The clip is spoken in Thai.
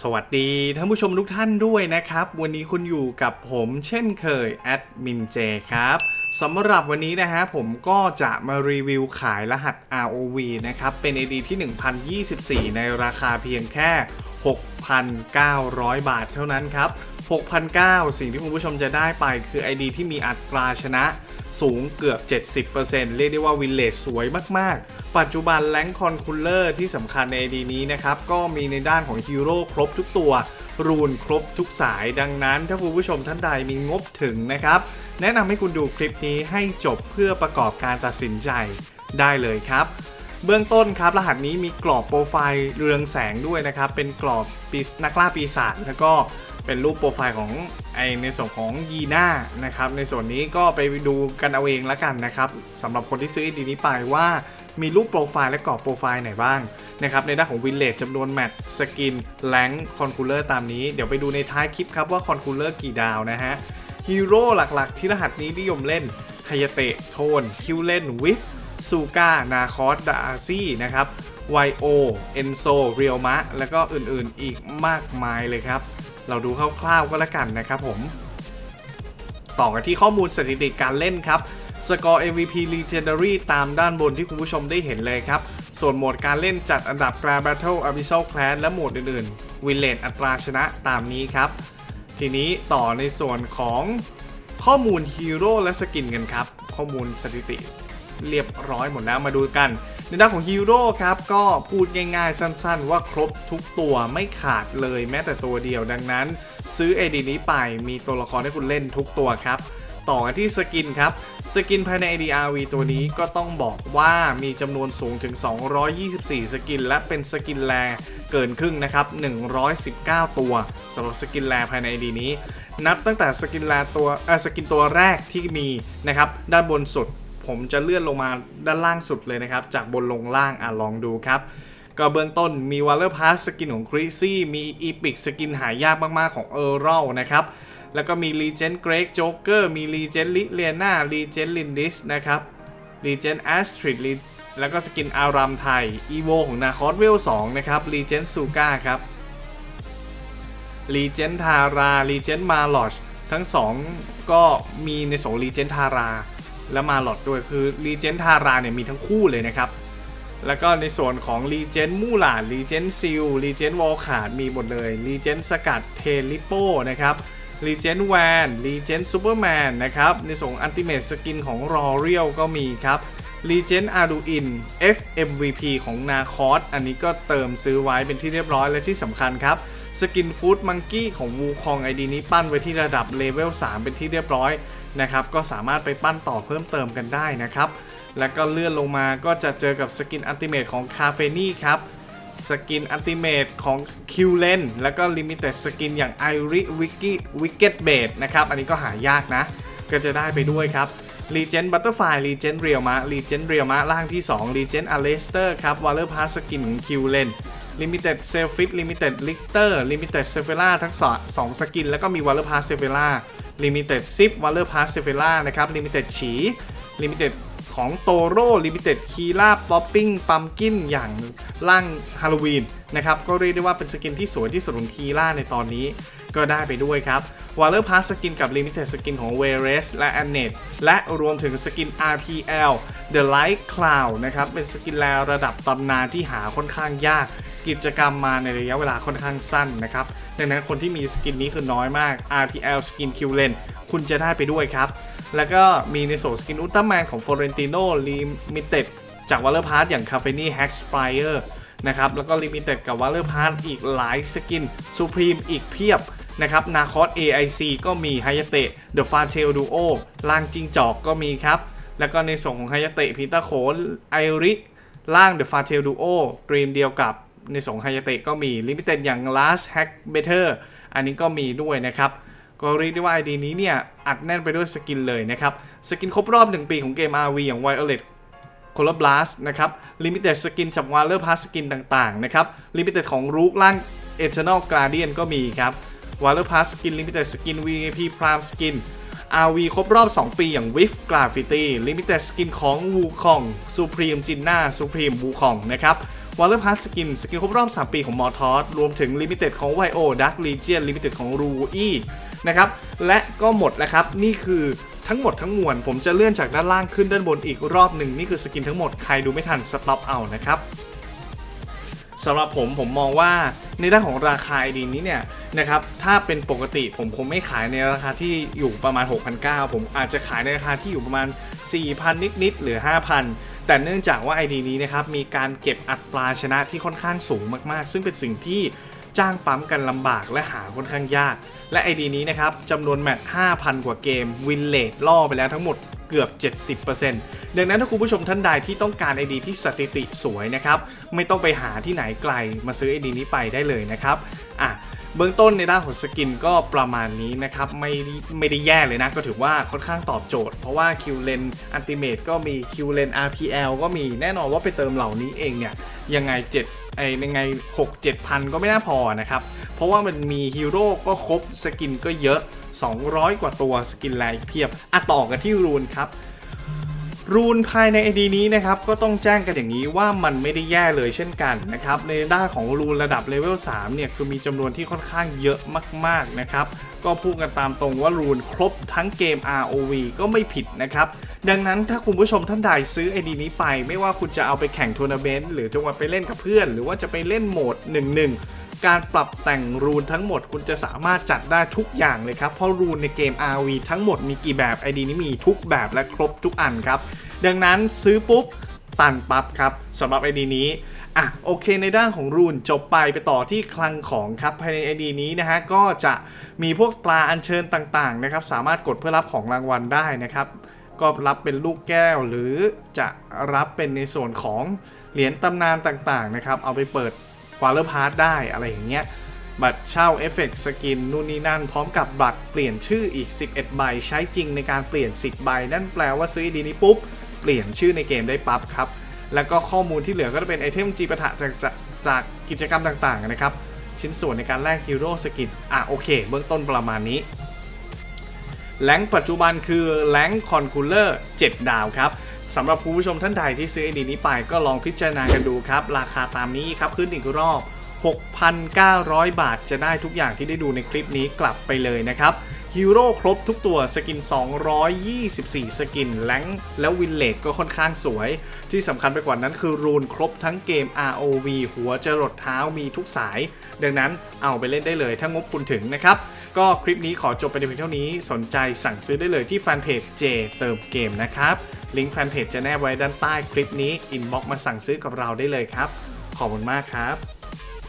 สวัสดีท่านผู้ชมทุกท่านด้วยนะครับ วันนี้คุณอยู่กับผมเช่นเคยแอดมินเจครับสำหรับวันนี้นะฮะผมก็จะมารีวิวขายรหัส ROV นะครับ เป็น AD ที่ 1024 ในราคาเพียงแค่ 6,900 บาทเท่านั้นครับ 6,900 สิ่งที่คุณผู้ชมจะได้ไปคือ ID ที่มีอัตราชนะสูงเกือบ 70%เรียกได้ว่าวินเลจสวยมาก ๆ ปัจจุบันแรงคอนคูลเลอร์ที่สำคัญใน AD นี้นะครับ ก็มีในด้านของฮีโร่ครบทุกตัว รูนครบทุกสาย ดังนั้นถ้าคุณผู้ชมท่านใดมีงบถึงนะครับ แนะนำให้คุณดูคลิปนี้ให้จบเพื่อประกอบการตัดสินใจได้เลยครับเบื้องต้นครับ รหัสนี้มีกรอบโปรไฟล์เรืองแสงด้วยนะครับ เป็นกรอบปีนักล่าปีศาจแล้วก็ เป็นรูปโปรไฟล์ของไอในส่วนของยีน่านะครับในส่วนนี้ก็ไปดูกันเอาเองแล้วกันนะครับสำหรับคนที่ซื้อดีนี้ไปว่ามีรูปโปรไฟล์และกรอบโปรไฟล์ไหนบ้างนะครับในด้านของวินเลจจำนวนแมตช์สกินแรงคอนคูลเลอร์ตามนี้ เดี๋ยวไปดูในท้ายคลิปครับว่าคอนคูลเลอร์กี่ดาวนะฮะฮีโร่หลักๆ ที่รหัสนี้นิยมเล่นไฮยเตะโทน คิวเล่นวิฟซูก้านาคอสดาซี่นะครับไวโอเอนโซเรียลมะแล้วก็อื่นๆอีกมากมายเลยครับ เราดูคร่าวๆก็แล้วกันนะครับผม ต่อกันที่ข้อมูลสถิติการเล่นครับสกอร์ MVP Legendary ตามด้านบนที่คุณผู้ชมได้เห็นเลยครับ ส่วนโหมดการเล่นจัดอันดับ Grand Battle Abyssal Class และโหมดอื่นๆ วินเลนอัตราชนะตามนี้ครับ ทีนี้ต่อในส่วนของข้อมูลฮีโร่และสกินกันครับ ข้อมูลสถิติเรียบร้อยหมดแล้วมาดูกัน ในด้านของฮีโร่ครับก็พูดง่ายๆ สั้นๆ ว่าครบทุกตัวไม่ขาดเลยแม้แต่ตัวเดียวดังนั้น ซื้อ AD นี้ไปมีตัวละครให้คุณเล่นทุกตัวครับต่อกันที่สกินครับ สกินภายใน ADRV ตัวนี้ก็ต้องบอกว่ามีจำนวนสูงถึง 224 สกิน และเป็นสกินแรเกินครึ่งนะครับ 119 ตัวสำหรับสกินแรภายใน AD นี้ นับตั้งแต่สกินแรตัวสกินตัวแรกที่มีนะครับ ด้านบนสุด ผมจะเลื่อนลงมาด้านล่างสุดเลยนะครับ จากบนลงล่างอะลองดูครับ ก็เบื้องต้นมี w a l เลอร์พาสสกินของคริซี่มีอีพิกสกินหายากมากๆของเออร์รลนะครับแล้วก็มี l ีเจน d ์เกรกโจ๊กเกอร์มี l ีเจน d ์ลิเลียนาลีเจน d ์ลินดิสนะครับ l ีเจน d ์แอสทริดแล้วก็สกินอารามไทยอีโวของนาคอสเวล2นะครับ l ีเจน d ์ซูก้าครับ l ีเจน d ์ทารา l ีเจน d ์มาลอชทั้ง 2 ก็มีในสอง l ีเจน d ์ทารา และมาหลอดด้วยคือ r ีเจนทาราเนี่ยมีทั้งคู่เลยนะครับ แล้วก็ในส่วนของ r ีเจนมูลา r ีเจนซิล r ีเจนวอลขาดมีหมดเลย r ีเจนสกัดเทลิโปนะครับ r ีเจนแวนรีเจนซูเปอร์แมนนะครับ ในส่วนอันติเม e สกินของรอเรียลก็มีครับ r ีเจนอาร์ดูอิน FMVP ของนาคอสอันนี้ก็เติมซื้อไว้เป็นที่เรียบร้อยและที่สำคัญครับ สกินฟู้ดมังกี้ของวูคองไอดีนี้ปั้นไว้ที่ระดับเลเวล 3 เป็นที่เรียบร้อยนะครับก็สามารถไปปั้นต่อเพิ่มเติมกันได้นะครับ แล้วก็เลื่อนลงมาก็จะเจอกับสกินอัลติเมทของคาเฟนี่ครับสกินอัลติเมทของคิวเลนแล้วก็ลิมิเต็ดสกินอย่างไอริวิกกี้วิกเก็ตเบดนะครับ อันนี้ก็หายากนะ ก็จะได้ไปด้วยครับรีเจนบัตเตอร์ไฟรีเจนเรียลมารีเจนเรียลมาล่างที่2รีเจนอเลสเตอร์ครับวอลเลอร์พาสสกินของคิวเลน Limited s e l f i t Limited Lichter Limited s e v e l a ทั้งสองสกิน แล้วก็มี w a l l e r Pass s e v e l a Limited Zip w a l l e r Pass s e v e l a นะครับ Limited ฉี Limited ของโตโร่ Limited คีล่าป๊อปปิ้งปัมกินอย่างร่างฮาโลวีนนะครับ ก็เรียกได้ว่าเป็นสกินที่สวยที่สุดของคีล่าในตอนนี้ก็ได้ไปด้วยครับ w a l l e r Pass สสกินกับ Limited สกินของ w e r e s และ a n n e t และรวมถึงสกิน RPL The Light Cloud นะครับ เป็นสกินแลระดับตำนานที่หาค่อนข้างยาก กิจกรรมมาในระยะเวลาค่อนข้างสั้นนะครับ ดังนั้นคนที่มีสกินนี้คือน้อยมาก RPL สกิน Q l e n คุณจะได้ไปด้วยครับ แล้วก็มีในโซสกินอุลตร้าแมนของ Florentino Limited จาก w a l l e r Pass อย่าง c a f e n i Hack Spire นะครับ แล้วก็ Limited กับ w a l l e r Pass อีกหลายสกิน Supreme อีกเพียบนะครับนาคอส AIC ก็มีไฮยาเตะ The f a r t a i l Duo ล่างจิงจอกก็มีครับ แล้วก็ในส่วนของไฮยาเตะพีตาโขนไอริล่าง The f a r t a i l Duo ดรีมเดียวกับ ในส่งไฮยาเตะก็มี Limited อย่าง Last Hack Better อันนี้ก็มีด้วยนะครับ ก็เรียกได้ว่า ID นี้เนี่ย อัดแน่นไปด้วยสกินเลยนะครับ สกินครบรอบ 1 ปีของเกม RV อย่าง Violet c o l o r Blast นะครับ Limited สกินจาก Waller Pass สกินต่าง ๆ นะครับ Limited ของ Rook ล่าง Eternal Guardian ก็มีครับ Waller Pass สกิน Limited สกิน VIP Prime สกิน RV ครบรอบ 2 ปีอย่าง With Graffiti Limited สกินของ Wukong Supreme Jinna Supreme Wukong นะครับ วอลเลอร์พาสสกิน สกินครบรอบ 3 ปีของมอทอสรวมถึงลิมิเต็ดของ YO Dark Legion ลิมิเต็ดของรูอีนะครับและก็หมดแล้วครับ นี่คือทั้งหมดทั้งมวลผมจะเลื่อนจากด้านล่างขึ้นด้านบนอีกรอบหนึ่งนี่คือสกินทั้งหมดใครดูไม่ทันสต็อปเอานะครับสำหรับผมผมมองว่าในด้านของราคา ID นี้เนี่ยนะครับถ้าเป็นปกติผมคงไม่ขายในราคาที่อยู่ประมาณ 6,900 ผมอาจจะขายในราคาที่อยู่ประมาณ 4,000 นิด ๆ หรือ 5,000 แต่เนื่องจากว่า ID นี้นะครับมีการเก็บอัตราชนะที่ค่อนข้างสูงมากๆ ซึ่งเป็นสิ่งที่จ้างปั๊มกันลำบากและหาค่อนข้างยาก และ ID นี้นะครับจำนวนแมตช์5,000 กว่าเกม วินเลดล่อไปแล้วทั้งหมดเกือบ 70%ดังนั้นถ้าคุณผู้ชมท่านใดที่ต้องการ ID ที่สถิติสวยนะครับ ไม่ต้องไปหาที่ไหนไกลมาซื้อ ID นี้ไปได้เลยนะครับ อะ เบื้องต้นในด้านของสกินก็ประมาณนี้นะครับไม่ไม่ได้แย่เลยนะ ก็ถือว่าค่อนข้างตอบโจทย์ เพราะว่าคิวเลนอันติเมตก็มีคิวเลน RPL ก็มีแน่นอนว่าไปเติมเหล่านี้เองเนี่ย ยังไง 7 ไอ้ยังไง 6 7พันก็ไม่น่าพอนะครับ เพราะว่ามันมีฮีโร่ก็ครบสกินก็เยอะ 200 กว่าตัวสกินลอีกเพียบอะต่อกันที่รูนครับ รูนภายใน ID นี้นะครับก็ต้องแจ้งกันอย่างนี้ว่ามันไม่ได้แย่เลยเช่นกันนะครับในด้านของรูนระดับเลเวล3เนี่ยคือมีจำนวนที่ค่อนข้างเยอะมากๆนะครับก็พูดกันตามตรงว่ารูนครบทั้งเกม ROV ก็ไม่ผิดนะครับดังนั้นถ้าคุณผู้ชมท่านใดซื้อ ID นี้ไป ไม่ว่าคุณจะเอาไปแข่งทัวร์นาเมนต์หรือจะไปเล่นกับเพื่อน หรือว่าจะไปเล่นโหมด 1-1 การปรับแต่งรูนทั้งหมด คุณจะสามารถจัดได้ทุกอย่างเลยครับ เพราะรูนในเกม RV ทั้งหมดมีกี่แบบ ID นี้มีทุกแบบและครบทุกอันครับ ดังนั้นซื้อปุ๊บ ตันปั๊บครับสำหรับ ID นี้อะโอเคในด้านของรูนจบไปไปต่อที่คลังของครับภายใน ID นี้นะฮะก็จะมีพวกตราอัญเชิญต่างๆนะครับสามารถกดเพื่อรับของรางวัลได้นะครับก็รับเป็นลูกแก้วหรือจะรับเป็นในส่วนของเหรียญตำนานต่างๆนะครับเอาไปเปิด ควอเลอร์พาร์ได้อะไรอย่างเงี้ยบัตรเช่าเอฟเฟกต์สกินนู่นนี่นั่น พร้อมกับบัตรเปลี่ยนชื่ออีก 11 ใบ ใช้จริงในการเปลี่ยน 10 ใบ นั่นแปลว่าซื้อดีนี้ปุ๊บ เปลี่ยนชื่อในเกมได้ปั๊บครับ แล้วก็ข้อมูลที่เหลือก็จะเป็นไอเทมจีปะทะจากจากจากกิจกรรมต่างๆนะครับ ชิ้นส่วนในการแลกฮีโร่สกินอะโอเค เบื้องต้นประมาณนี้แรงปัจจุบันคือแรงคอนคูลเลอร์7ดาวครับ สำหรับผู้ชมท่านใดที่ซื้อไอดีนี้ไปก็ลองพิจารณากันดูครับ ราคาตามนี้ครับขึ้นอีกรอบ 6,900 บาทจะได้ทุกอย่างที่ได้ดูในคลิปนี้กลับไปเลยนะครับฮีโร่ครบทุกตัวสกิน 224 สกินแรงแล้ววินเลดก็ค่อนข้างสวย ที่สำคัญไปกว่านั้นคือรูนครบทั้งเกม ROV หัวจรดเท้ามีทุกสาย ดังนั้นเอาไปเล่นได้เลยถ้างบคุณถึงนะครับ ก็คลิปนี้ขอจบไปในเพียงเท่านี้สนใจสั่งซื้อได้เลยที่แฟนเพจ J เติมเกมนะครับ ลิงก์แฟนเพจจะแนบไว้ด้านใต้คลิปนี้อินบ็อกมาสั่งซื้อกับเราได้เลยครับ ขอบคุณมากครับ